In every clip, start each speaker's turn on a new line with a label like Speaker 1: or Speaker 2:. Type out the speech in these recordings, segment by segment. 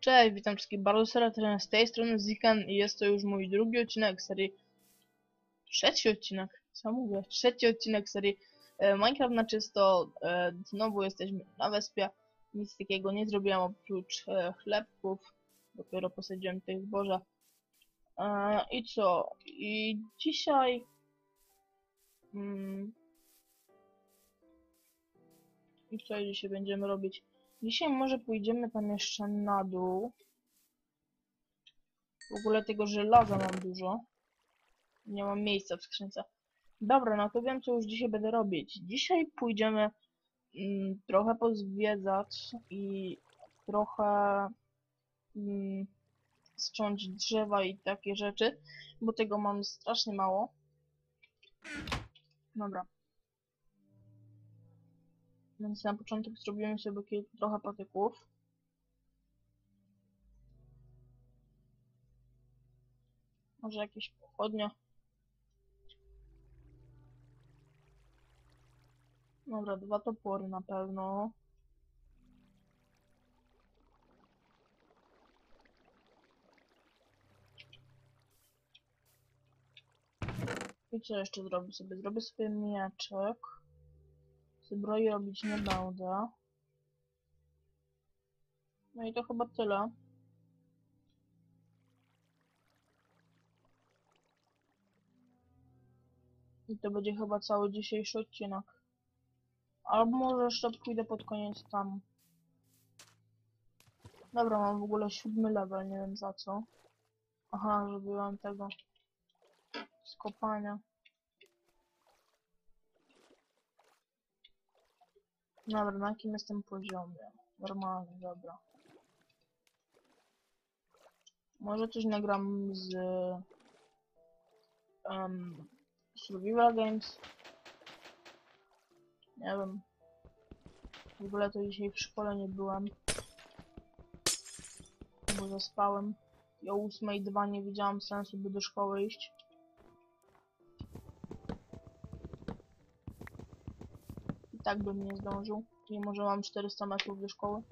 Speaker 1: Cześć, witam wszystkich bardzo serdecznie z tej strony Zikan i jest to już mój drugi odcinek serii... Trzeci odcinek, co mówię? Trzeci odcinek serii e, Minecraft na czysto. E, znowu jesteśmy na wyspie. Nic takiego nie zrobiłem oprócz e, chlebków. Dopiero posadziłem tych zboża. E, I co? I dzisiaj... Mm, I co dzisiaj będziemy robić? Dzisiaj może pójdziemy tam jeszcze na dół. W ogóle tego żelaza mam dużo. Nie mam miejsca w skrzynce. Dobra, no to wiem co już dzisiaj będę robić. Dzisiaj pójdziemy mm, trochę pozwiedzać i trochę mm, drzewa i takie rzeczy, bo tego mam strasznie mało. Dobra. Więc na początek zrobimy sobie trochę patyków. Może jakieś pochodnie. Dobra, dwa topory na pewno. I co jeszcze zrobię sobie? Zrobię sobie mieczek. Zbroi robić nie będę. No i to chyba tyle. I to będzie chyba cały dzisiejszy odcinek. Albo może jeszcze pójdę pod koniec tam. Dobra, mam w ogóle siódmy level, nie wiem za co. Aha, że byłem tego skopania. Dobra, na jakim jestem poziomie? Normalnie, dobra. Może coś nagram z... Um, Survival Games? Nie wiem. W ogóle to dzisiaj w szkole nie byłem. Bo zaspałem. I o 8.02 nie widziałam sensu, by do szkoły iść. I tak bym nie zdążył. Mimo, że mam 400 metrów do szkoły.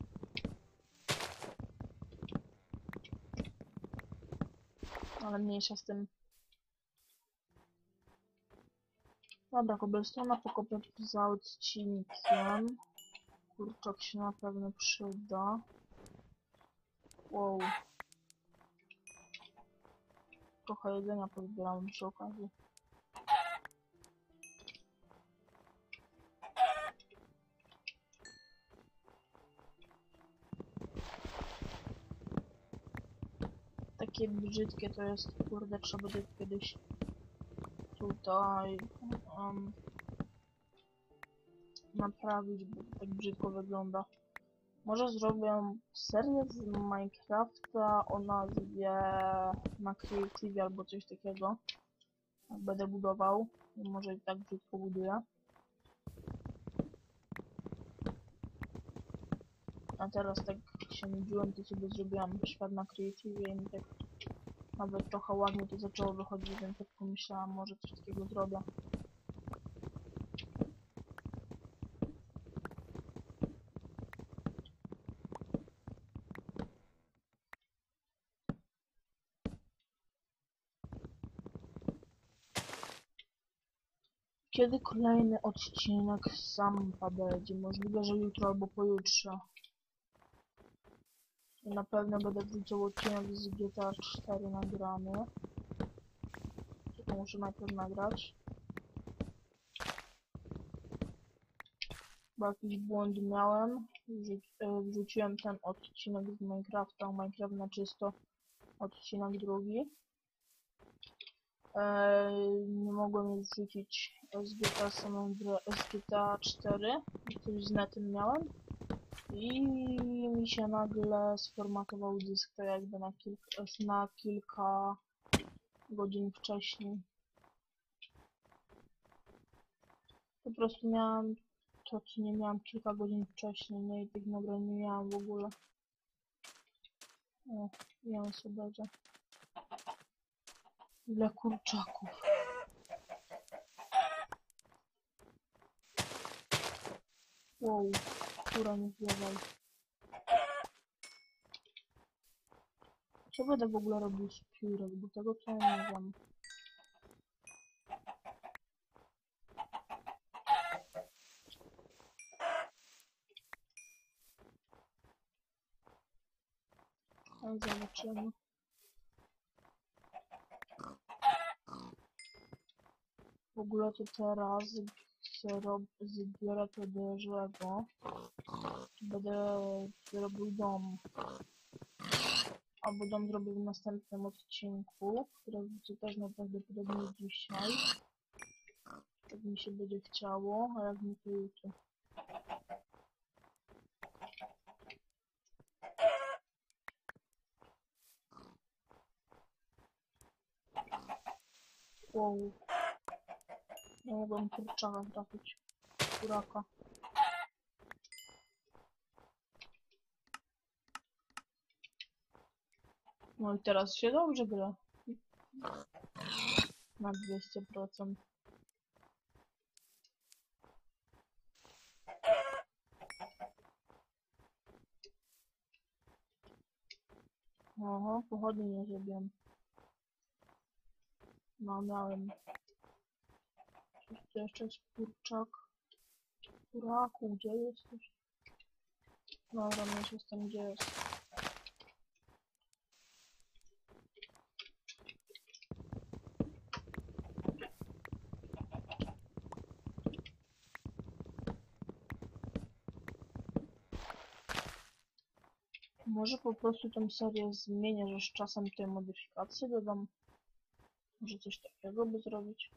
Speaker 1: Ale mniejsza z tym. Dobra, koblestona pokopię za odcinkiem. Kurczak się na pewno przyda. Wow. Trochę jedzenia pozbieram przy okazji. Takie brzydkie to jest, kurde, trzeba będzie kiedyś tutaj um, naprawić, bo tak brzydko wygląda. Może zrobię serię z Minecrafta o nazwie na Creative albo coś takiego. Jak Będę budował. Może i tak brzydko buduję. A teraz tak się nudziłem, to sobie zrobiłam świat na Creative i tak nawet trochę ładnie to zaczęło wychodzić, więc tak pomyślałam, może coś takiego zrobię. Kiedy kolejny odcinek z Sampa będzie? Możliwe, że jutro albo pojutrze. Na pewno będę wrzucał odcinek z GTA 4 nagrany. Tylko muszę najpierw nagrać. Bo jakiś błąd miałem. E, wrzuciłem ten odcinek z Minecrafta, Minecraft na czysto. Odcinek drugi. Eee, nie mogłem już wrzucić z GTA samą z GTA 4. Coś z netem miałem. I mi się nagle sformatował dysk to jakby na kilka, na kilka godzin wcześniej. Po prostu miałam to, co nie miałam kilka godzin wcześniej, nie? I tych nagrań nie miałam w ogóle. O, jem sobie będzie. Ile kurczaków. Wow, nie zjadaj. Co będę w ogóle robił z piórek, bo tego ja nie wiem. Ale zobaczymy. W ogóle to teraz zrob, zbiorę to drzewo. Będę robił dom. Albo dom zrobię w następnym odcinku, który wrócę też najprawdopodobniej dzisiaj. Jak mi się będzie chciało, a jak mi to jutro. Wow. Nie mogłem kurczaka trafić. Kuraka. No i teraz się dobrze gra. Na 200%. Oho, pochodni nie zrobiłem. No, miałem. Tu jeszcze jest kurczak. Kuraku, gdzie jesteś? Dobra, no już jestem gdzie jest. Może po prostu tę serię zmienię, że z czasem te modyfikacje dodam. Może coś takiego by zrobić.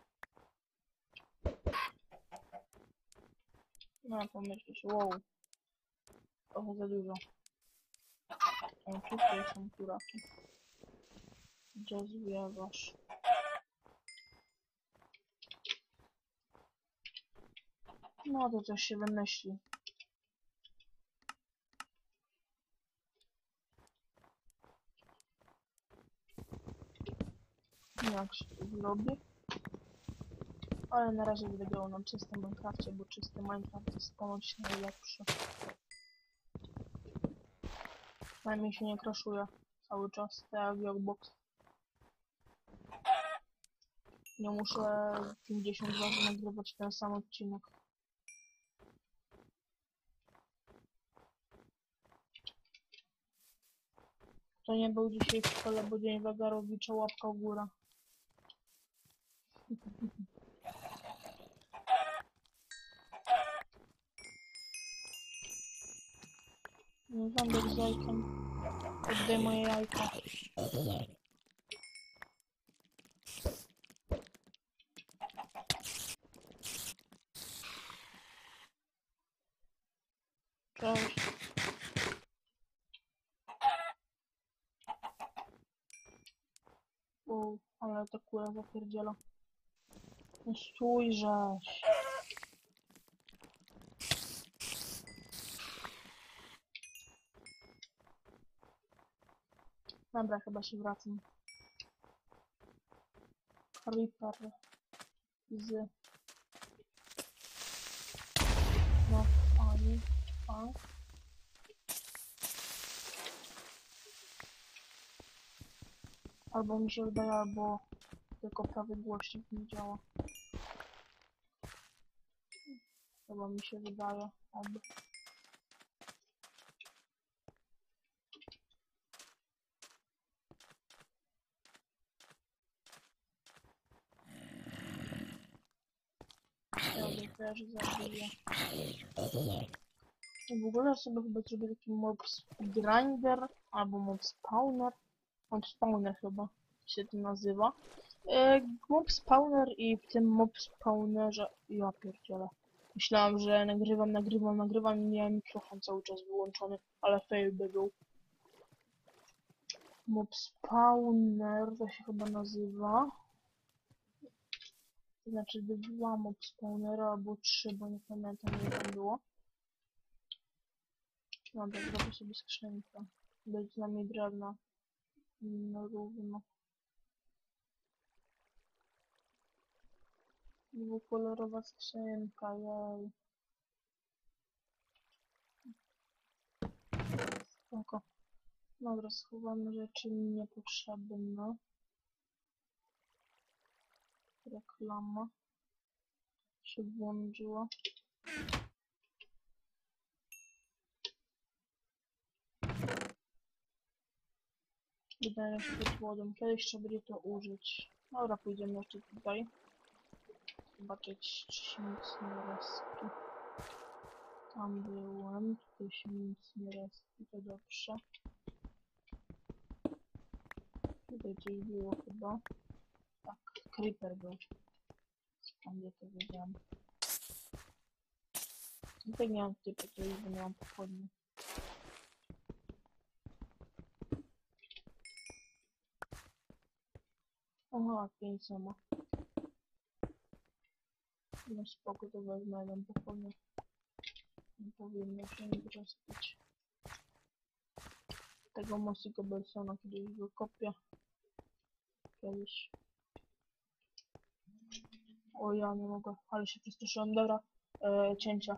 Speaker 1: No, pomyślisz, wow. Trochę za dużo. O, tutaj są kuraki. Gdzie zwiewasz? No, to coś się wymyśli. Jak się to zrobi? Ale na razie będę na czystym Minecrafcie, bo czysty Minecraft jest ponoć najlepszy. Najmniej się nie crashuje cały czas, tak jak Jackbox. Nie muszę 50 razy nagrywać ten sam odcinek. Kto nie był dzisiaj w szkole, bo dzień Wagarowicza, łapka w górę. No, Zambek z jajkiem. Oddaj moje jajka. Cześć. Wow, ale ta kura zapierdziela. No stój, żeś. Dobra, chyba się wracam. Creeper z... No, ani, a... Albo mi się wydaje, albo tylko prawy głośnik nie działa. Chyba mi się wydaje, ja się zabiję. I w ogóle sobie chyba zrobię taki mob grinder albo mob spawner. Mob spawner chyba się to nazywa. E, mob spawner i w tym mob spawnerze... Ja pierdzielę. Myślałam, że nagrywam, nagrywam, nagrywam i miałem mikrofon cały czas wyłączony, ale fail by był. Mob spawner to się chyba nazywa. To znaczy dwa mob spawnera albo trzy, bo nie pamiętam ile tam było. Dobra, zrobię sobie skrzynkę. Być z nami drewna. No równo. Dwukolorowa skrzynka, jej. Spoko. Dobra, schowamy rzeczy niepotrzebne. Reklama się włączyła. Wydaje się pod wodą. Kiedyś trzeba będzie to użyć. Dobra, pójdziemy jeszcze tutaj. Zobaczyć, czy się nic nie respi. Tam byłem, tutaj się nic nie respi, to dobrze. Tutaj coś było chyba. Tak, creeper był. Skąd ja to wiedziałem. I tak nie mam typu, to już nie mam pochodni. Aha, pięć sama. No spoko, to wezmę jeden pochodnie. Nie powinno się nie rozpić. Tego Mossy Cobblestona kiedyś wykopię. Kiedyś. O ja nie mogę, ale się przestraszyłem. Dobra, e, cięcia.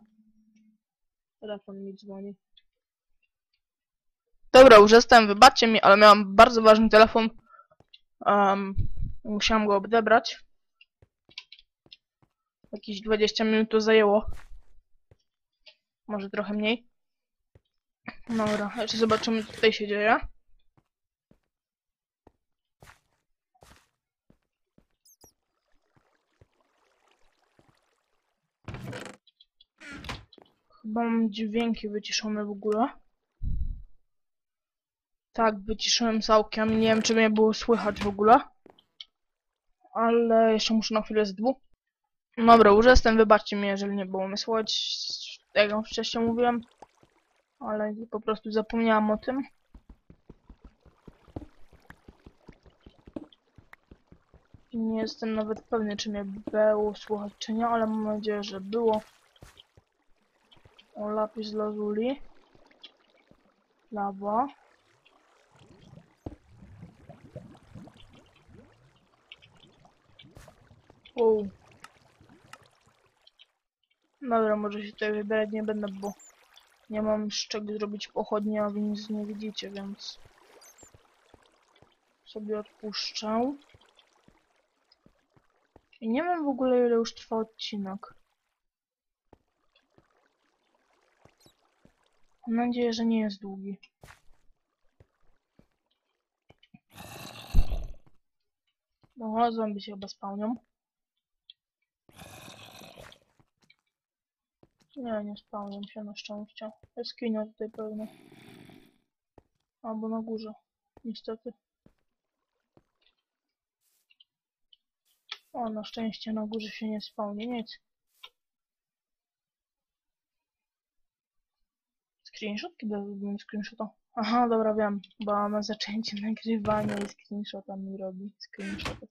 Speaker 1: Telefon mi dzwoni. Dobra, już jestem, wybaczcie mi, ale miałam bardzo ważny telefon. Um, musiałam go odebrać. Jakieś 20 minut to zajęło. Może trochę mniej. Dobra, jeszcze zobaczymy co tutaj się dzieje. Chyba mam dźwięki wyciszone w ogóle. Tak, wyciszyłem całkiem. Nie wiem, czy mnie było słychać w ogóle. Ale jeszcze muszę na chwilę z dwóch. Dobra, już jestem. Wybaczcie mnie, jeżeli nie było mnie słychać. Jak wam wcześniej mówiłem. Ale po prostu zapomniałam o tym. Nie jestem nawet pewny, czy mnie było słuchać, czy nie, ale mam nadzieję, że było. O, lapis lazuli. Lawa. Wow. Dobra, może się tutaj wybierać nie będę, bo nie mam z czego zrobić pochodnie, a wy nic nie widzicie, więc sobie odpuszczę. I nie wiem w ogóle ile już trwa odcinek. Mam nadzieję, że nie jest długi. No, zombie się chyba spełnią. Nie, nie spełnią się na szczęście. Jaskinia tutaj pewnie. Albo na górze. Niestety. O, na szczęście na górze się nie spełni nic. Screenshot? Kiedy zrobimy screenshota? Aha, dobra, wiem. Bo na zaczęcie nagrywania i screenshota mi robi. Screenshota.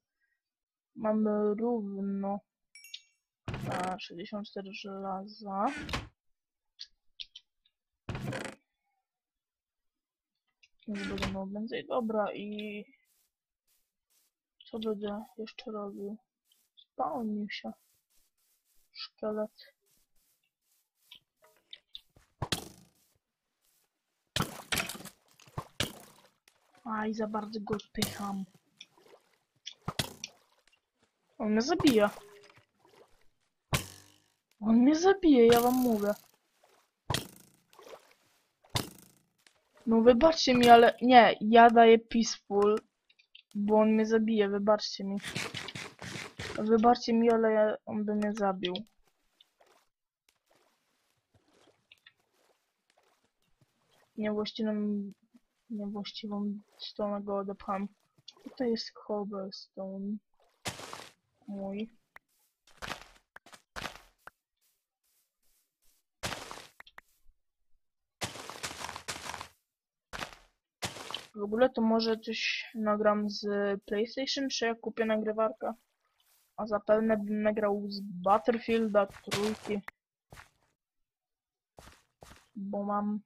Speaker 1: Mamy równo a, 64 żelaza. Będę miał więcej. Dobra i... Co będę jeszcze robił? Spełnił się. Szkielet. Aj, za bardzo go odpycham. On mnie zabija. On mnie zabije, ja wam mówię. No wybaczcie mi, ale nie, ja daję peaceful, bo on mnie zabije, wybaczcie mi. Wybaczcie mi, ale ja, on by mnie zabił. Niewłaściwą, niewłaściwą stronę go odepcham. Tutaj jest cobblestone. Mój. W ogóle to może coś nagram z PlayStation, czy jak kupię nagrywarkę. A zapewne bym nagrał z Battlefielda trójki. Bo mam...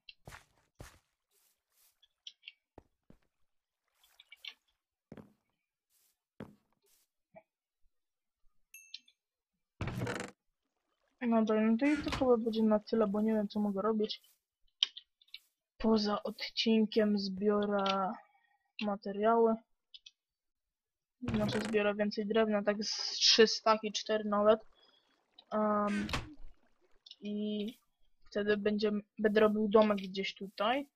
Speaker 1: No to, no to i to chyba będzie na tyle, bo nie wiem co mogę robić. Poza odcinkiem zbiorę materiały. Znaczy zbiorę więcej drewna, tak z 3 staki, 4 nawet. Em, I wtedy będzie, będę robił domek gdzieś tutaj.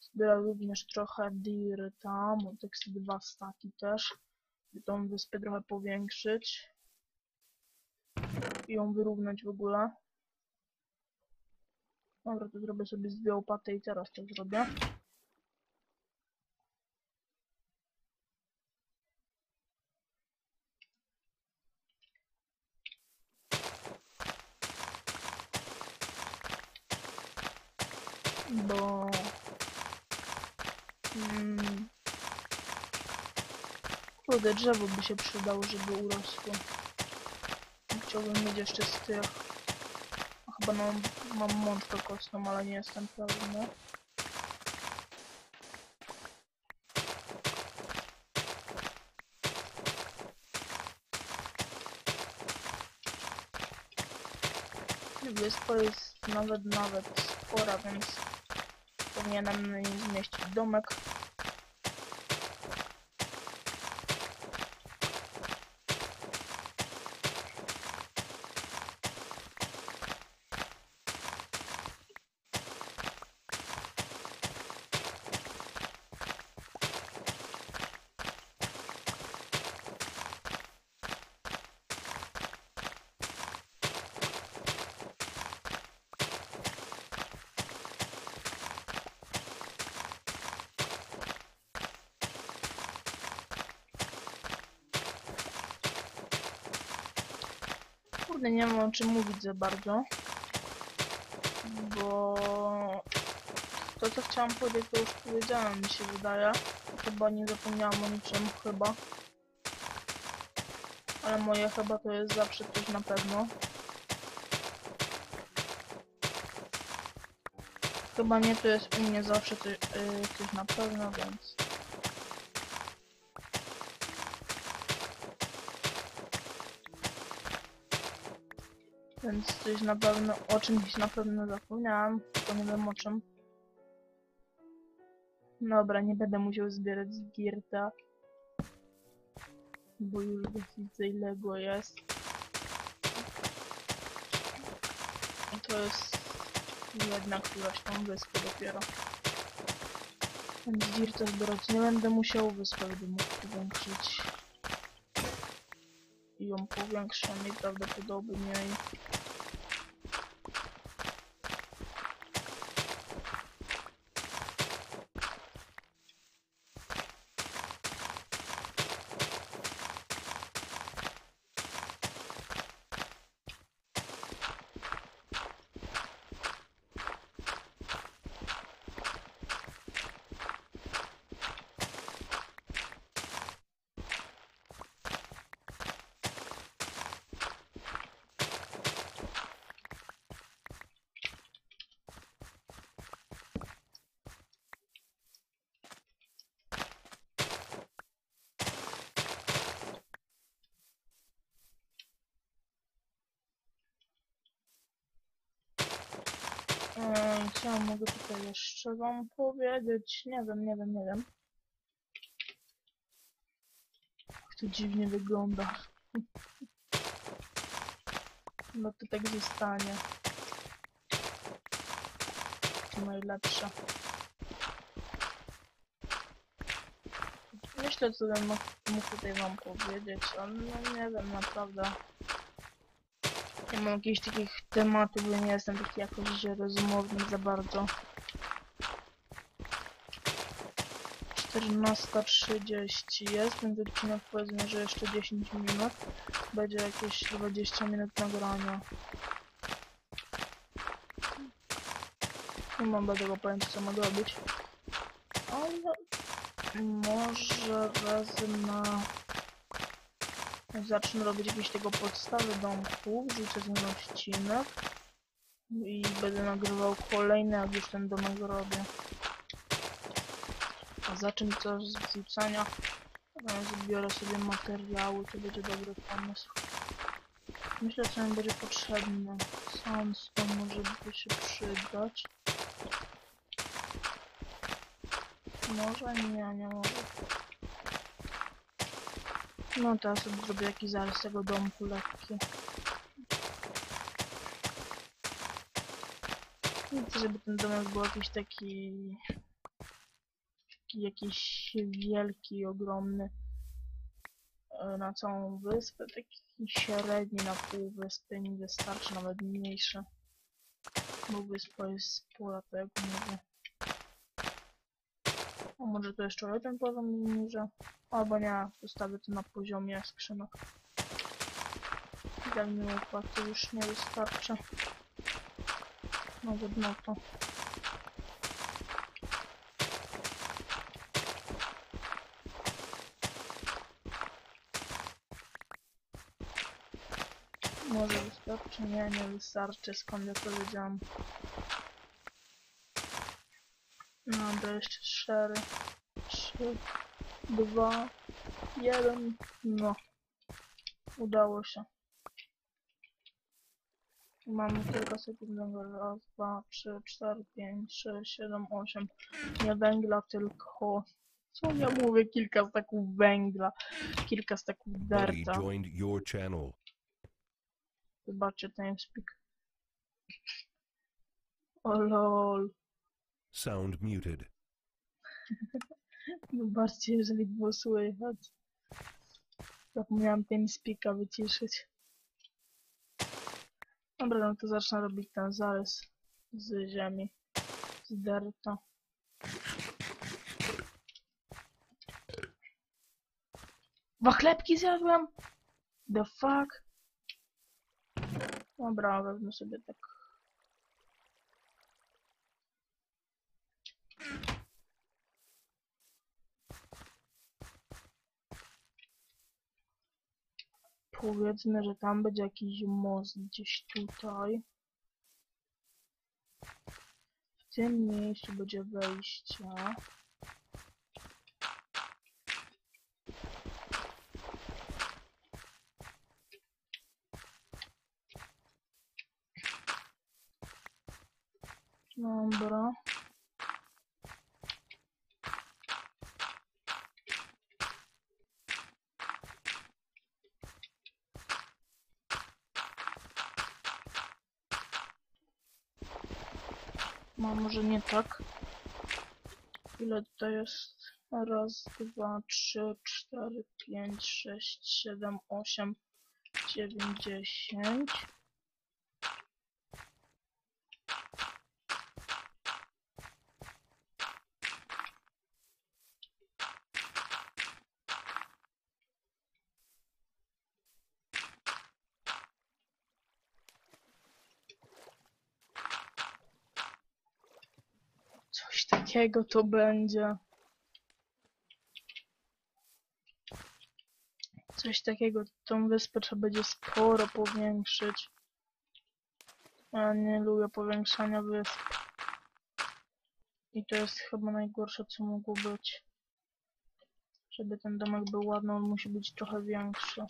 Speaker 1: Zbiorę również trochę dirta, tak z dwa staki też. By tą wyspę trochę powiększyć. I ją wyrównać w ogóle. Dobra, to zrobię sobie z dwie łopaty i teraz to zrobię. Bo... Mm, kurde, drzewo by się przydało, żeby urosło. Chciałbym mieć jeszcze z tych... Chyba mam, mam mączkę kostną, ale nie jestem pewny. Wyspa jest nawet, nawet spora, więc powinienem zmieścić domek. Kurde, nie mam o czym mówić za bardzo. Bo... To, co chciałam powiedzieć, to już powiedziałam, mi się wydaje. Chyba nie zapomniałam o niczym, chyba. Ale moje chyba to jest zawsze coś na pewno. Chyba nie, to jest u mnie zawsze coś, yy, coś na pewno, więc... Więc coś na pewno, o czymś na pewno zapomniałam, tylko nie wiem o czym. Dobra, nie będę musiał zbierać z Girta. Bo już widzę ile go jest. I to jest jedna któraś tam wyspa dopiero. Więc Girta zbierać nie będę musiał, wyspę będę mógł powiększyć. I ją powiększam najprawdopodobniej. Eee, co mogę tutaj jeszcze wam powiedzieć? Nie wiem, nie wiem, nie wiem. Jak to dziwnie wygląda. No to tak zostanie. To najlepsze. Myślę, co bym mógł tutaj wam powiedzieć, ale no nie wiem, naprawdę. Mam jakichś takich tematów, bo nie jestem taki jakoś że rozmowny za bardzo. 14.30 jest, więc odcinek powiedzmy, że jeszcze 10 minut. Będzie jakieś 20 minut nagrania. Nie mam tego pojęcia co mogę robić. Ale może wezmę... Zacznę robić jakieś tego podstawy domku, wrzucę ten odcinek i będę nagrywał kolejny, jak już ten domek robię. A zacząć coś z wrzucania, e, zbiorę sobie materiały, to będzie dobry pomysł. Myślę, co mi będzie potrzebne. Sandstone może by się przydać. Może? Nie, nie mogę. No teraz zrobię jakiś zarys tego domku lekki. Nie chcę, żeby ten domek był jakiś taki... taki jakiś wielki, ogromny. e, Na całą wyspę, taki średni na pół wyspy mi wystarczy, nawet mniejszy. Bo wyspa jest spora, jak mówię. A może to jeszcze o jeden poziom niżej? Albo nie, zostawię to na poziomie skrzynek. Tak mi opłaty już nie wystarczy. No to. Może wystarczy? Nie, nie wystarczy, skąd ja to wiedziałam. No, to jeszcze cztery, trzy, dwa, jeden, no. Udało się. Mamy kilka sekund węgla. Raz, dwa, trzy, cztery, pięć, sześć, siedem, osiem. Nie węgla, tylko... Co ja mówię? Kilka staków węgla. Kilka staków derta. Zobaczcie TeamSpeak. O lol.
Speaker 2: Sound muted.
Speaker 1: Zobaczcie, jeżeli było słychać. Zapomniałam TeamSpeaka wyciszyć. Dobra, no to zacznę robić ten zarys z ziemi. Z derta. Dwa chlebki zjadłem? The fuck? Dobra, wezmę sobie tak. Powiedzmy, że tam będzie jakiś most gdzieś tutaj. W tym miejscu będzie wejście. Dobra. No może nie tak. Ile to jest? Raz, dwa, trzy, cztery, pięć, sześć, siedem, osiem, dziewięć, dziesięć. Coś takiego to będzie. Coś takiego, tą wyspę trzeba będzie sporo powiększyć. Ja nie lubię powiększania wysp. I to jest chyba najgorsze, co mogło być. Żeby ten domek był ładny, on musi być trochę większy.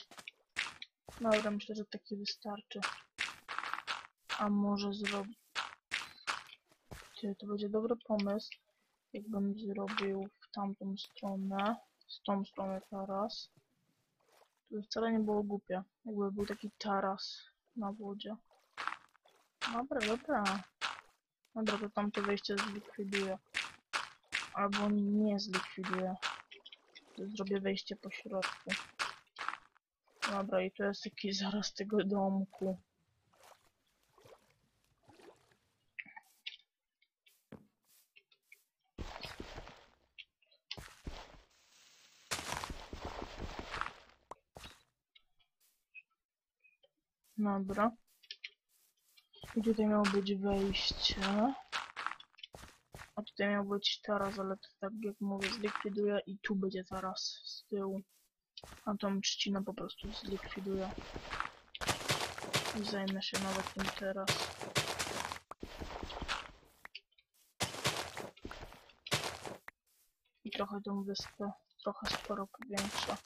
Speaker 1: Dobra, myślę, że taki wystarczy. A może zrobić... To będzie dobry pomysł, jakbym zrobił w tamtą stronę, z tą stronę teraz. To by wcale nie było głupie, jakby był taki taras na wodzie. Dobra, dobra. Dobra, to tamto wejście zlikwiduję. Albo nie zlikwiduję. To zrobię wejście po środku. Dobra, i to jest taki zaraz tego domku. Dobra. I tutaj miało być wejście. A tutaj miał być taras, ale to tak jak mówię zlikwiduję i tu będzie taras z tyłu. A tą trzcinę po prostu zlikwiduję. I zajmę się nawet tym teraz. I trochę tą wyspę, trochę sporo powiększa.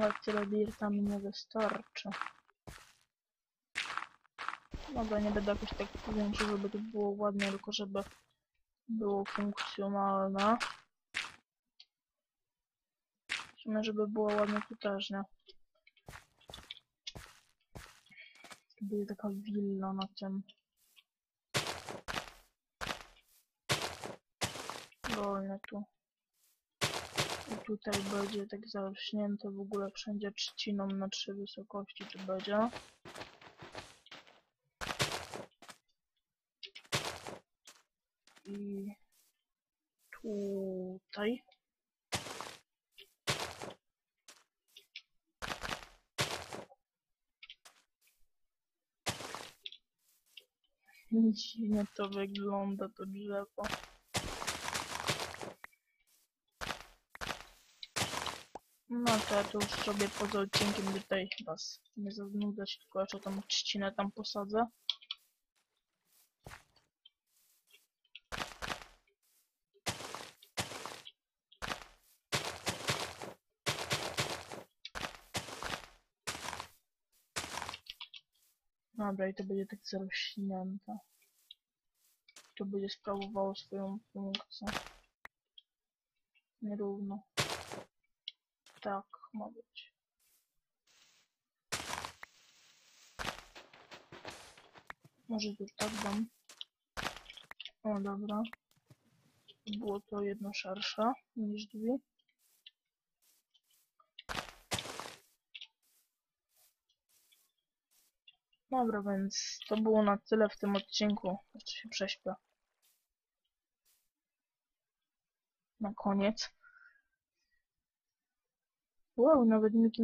Speaker 1: Ale tyle dirta mi nie wystarczy. Dobra, nie będę jakoś tak więcej, żeby to było ładnie, tylko żeby było funkcjonalne. W żeby było ładnie tu też, nie? Będzie taka willa na tym. Wolne tu. I tutaj będzie tak zarośnięte w ogóle wszędzie trzciną na trzy wysokości tu będzie. I tutaj. Dziwnie to wygląda to drzewo. No to ja to już sobie poza odcinkiem tutaj was nie zanudzać, tylko jeszcze tam trzcinę tam posadzę. Dobra, i to będzie tak zarośnięte. To będzie sprawowało swoją funkcję. Nierówno. Tak, ma być. Może tu tak dam. O, dobra. Było to jedno szersze niż drzwi. Dobra, więc to było na tyle w tym odcinku. Jeszcze się prześpię. Na koniec. Wow, nawet nikt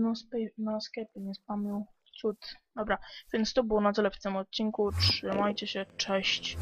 Speaker 1: na, Skype nie spamił. Cud. Dobra, więc to było na tyle w tym odcinku. Trzymajcie się, cześć.